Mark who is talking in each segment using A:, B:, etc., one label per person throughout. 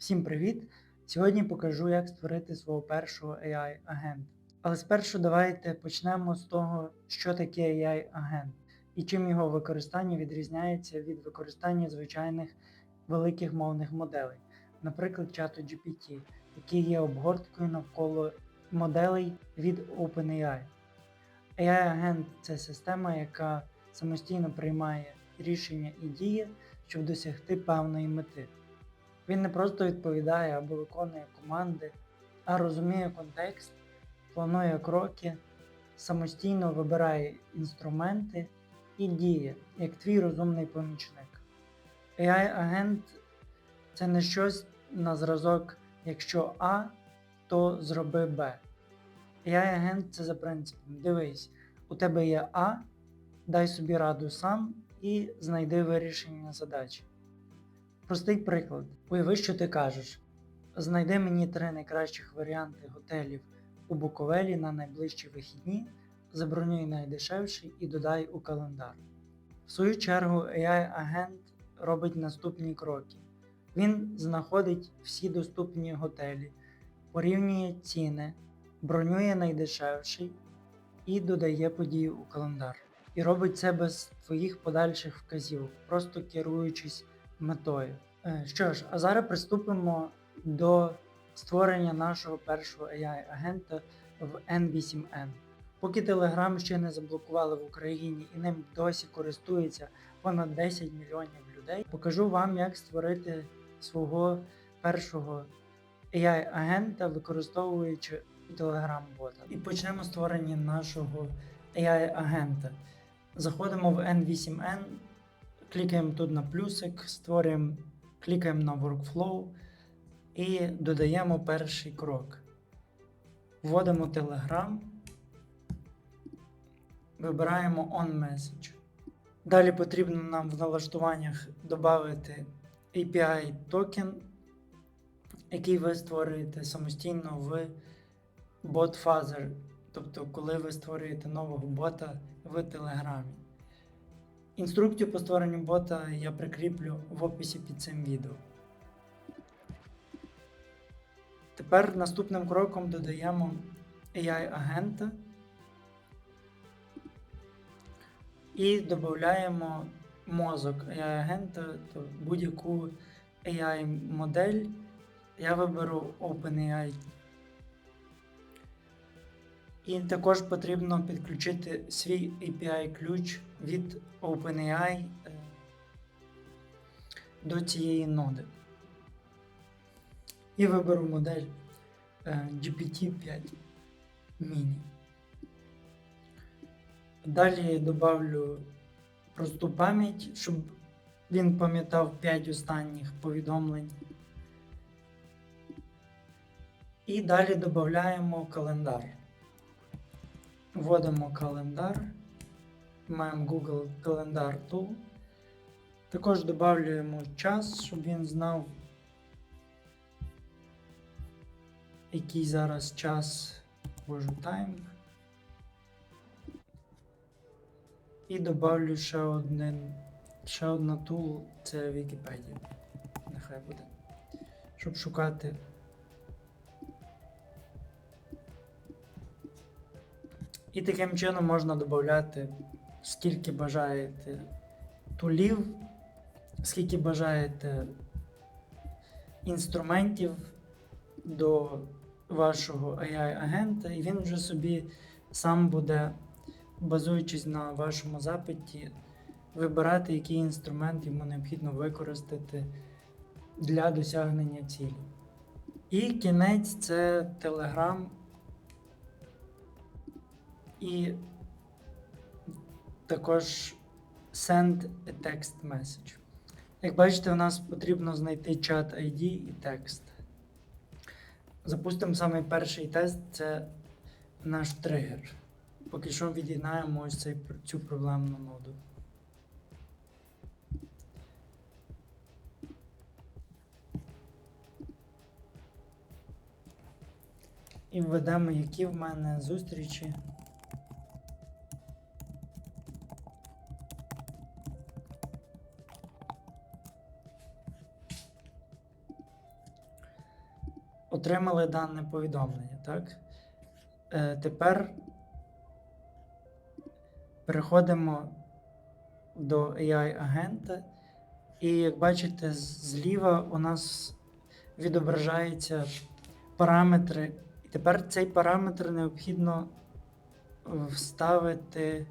A: Всім привіт! Сьогодні покажу, як створити свого першого AI-агента. Але спершу давайте почнемо з того, що таке AI-агент і чим його використання відрізняється від використання звичайних великих мовних моделей, наприклад, чату GPT, який є обгорткою навколо моделей від OpenAI. AI-агент це система, яка самостійно приймає рішення і діє, щоб досягти певної мети. Він не просто відповідає або виконує команди, а розуміє контекст, планує кроки, самостійно вибирає інструменти і діє, як твій розумний помічник. AI-агент це не щось на зразок, якщо А, то зроби Б. AI-агент це за принципом. Дивись, у тебе є А, дай собі раду сам і знайди вирішення задачі. Простий приклад. Уяви, що ти кажеш: знайди мені три найкращих варіанти готелів у Буковелі на найближчі вихідні, забронюй найдешевший і додай у календар. В свою чергу, AI-агент робить наступні кроки. Він знаходить всі доступні готелі, порівнює ціни, бронює найдешевший і додає подію у календар. І робить це без твоїх подальших вказівок, просто керуючись метою. Е, Що ж, а зараз приступимо до створення нашого першого AI-агента в N8N. Поки Telegram ще не заблокували в Україні і ним досі користується понад 10 мільйонів людей, покажу вам, як створити свого першого AI-агента, використовуючи Telegram-бота. І почнемо створення нашого AI-агента. Заходимо в N8N, клікаємо тут на плюсик, створюємо, клікаємо на Workflow і додаємо перший крок. Вводимо Telegram, вибираємо On Message. Далі потрібно нам в налаштуваннях додати API токен, який ви створюєте самостійно в BotFuzzer, тобто коли ви створюєте нового бота в Телеграмі. Інструкцію по створенню бота я прикріплю в описі під цим відео. Тепер наступним кроком додаємо AI-агента і додаємо мозок AI-агента, будь-яку AI-модель. Я виберу OpenAI. І також потрібно підключити свій API-ключ від OpenAI е, до цієї ноди. І виберу модель е, GPT-5 Mini. Далі добавлю просту пам'ять, щоб він пам'ятав 5 останніх повідомлень. І далі додаємо календар. Вводимо календар. Маємо Google календар Tool. Також додавлюємо час, щоб він знав, який зараз час ввожу таймінг. І додавлю ще один, ще одна тул, це Wikipedia. Нехай буде. Щоб шукати. І таким чином можна додати скільки бажаєте тулів, скільки бажаєте інструментів до вашого AI-агента, і він вже собі сам буде, базуючись на вашому запиті, вибирати, який інструмент йому необхідно використати для досягнення цілі. І кінець це Telegram і також send a text message. Як бачите, у нас потрібно знайти чат ID і текст. Запустимо самий перший тест це наш тригер. Поки що від'єднаємо ось цей, цю проблемну ноду. І введемо, які в мене зустрічі. Отримали дане повідомлення, так? Е, тепер переходимо до AI-агента. І як бачите, зліва у нас відображаються параметри. І тепер цей параметр необхідно вставити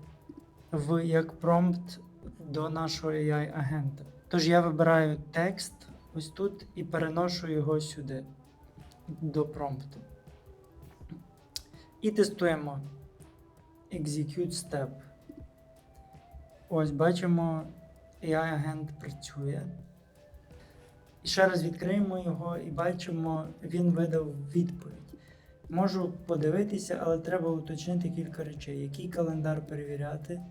A: в як промпт до нашого AI-агента. Тож я вибираю текст ось тут і переношу його сюди до промпту. І тестуємо Execute Step. Ось бачимо, AI-агент працює. Ще раз відкриємо його і бачимо, він видав відповідь. Можу подивитися, але треба уточнити кілька речей. Який календар перевіряти.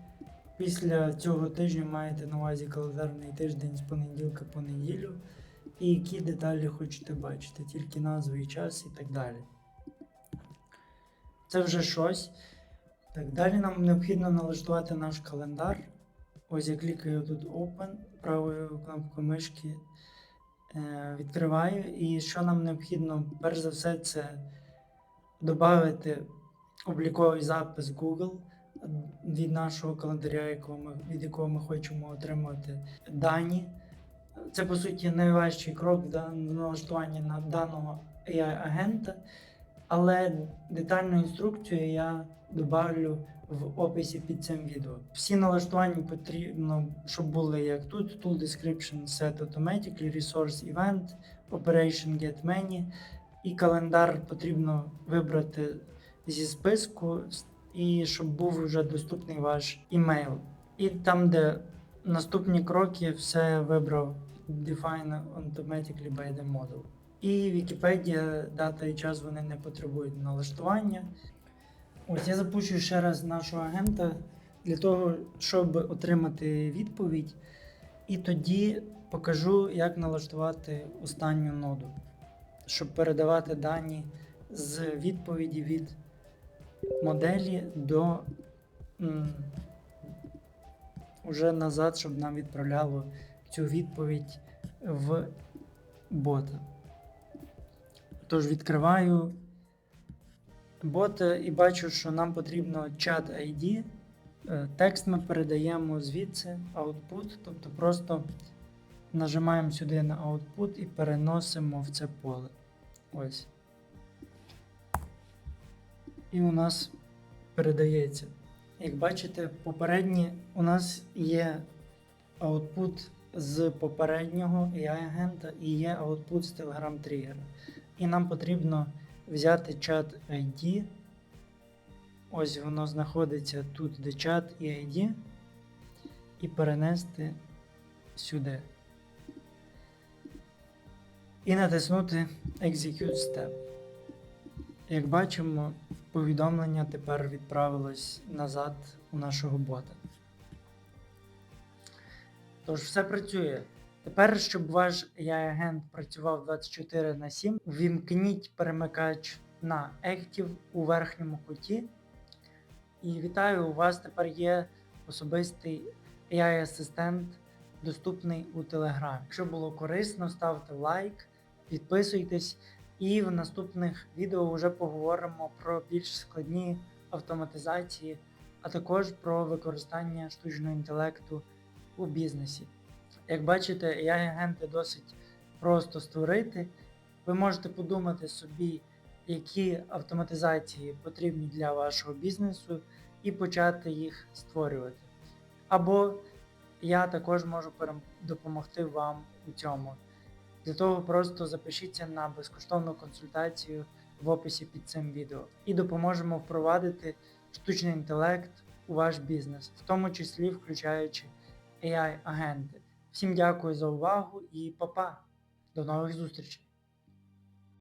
A: Після цього тижня маєте на увазі календарний тиждень з понеділка по неділю. І які деталі хочете бачити, тільки назву і час і так далі. Це вже щось. Так, далі нам необхідно налаштувати наш календар. Ось я клікаю тут Open правою кнопкою мишки. Е, відкриваю. І що нам необхідно, перш за все, це додати обліковий запис Google від нашого календаря, від якого ми хочемо отримати дані. Це, по суті, найважчий крок в дан- налаштуванні на даного AI-агента, але детальну інструкцію я добавлю в описі під цим відео. Всі налаштування потрібно, щоб були як тут: Tool Description Set Automatically, Resource Event, Operation Get Many. І календар потрібно вибрати зі списку, і щоб був вже доступний ваш імейл. І там, де наступні кроки, все вибрав Define Automatically by the Model. І Wikipedia, дата і час вони не потребують налаштування. Ось я запущу ще раз нашого агента для того, щоб отримати відповідь. І тоді покажу, як налаштувати останню ноду, щоб передавати дані з відповіді від моделі до м, назад, щоб нам відправляло цю відповідь в бота. Тож відкриваю бота і бачу, що нам потрібно чат ID. Е, Текст ми передаємо звідси output, тобто просто нажимаємо сюди на output і переносимо в це поле. Ось. І у нас передається. Як бачите, попередні у нас є output з попереднього AI-агента і є output з Telegram Trigger. І нам потрібно взяти чат ID. Ось воно знаходиться тут, де чат і ID, і перенести сюди. І натиснути Execute Step. Як бачимо, повідомлення тепер відправилось назад у нашого бота. Тож все працює. Тепер, щоб ваш AI-агент працював 24 на 7, вімкніть перемикач на Active у верхньому куті. І вітаю, у вас тепер є особистий AI-асистент, доступний у Telegram. Якщо було корисно, ставте лайк, підписуйтесь, і в наступних відео вже поговоримо про більш складні автоматизації, а також про використання штучного інтелекту у бізнесі. Як бачите, AI-агенти досить просто створити. Ви можете подумати собі, які автоматизації потрібні для вашого бізнесу, і почати їх створювати. Або я також можу допомогти вам у цьому. Для того просто запишіться на безкоштовну консультацію в описі під цим відео і допоможемо впровадити штучний інтелект у ваш бізнес, в тому числі включаючи AI-агенти. Всім дякую за увагу і па-па! До нових зустрічей!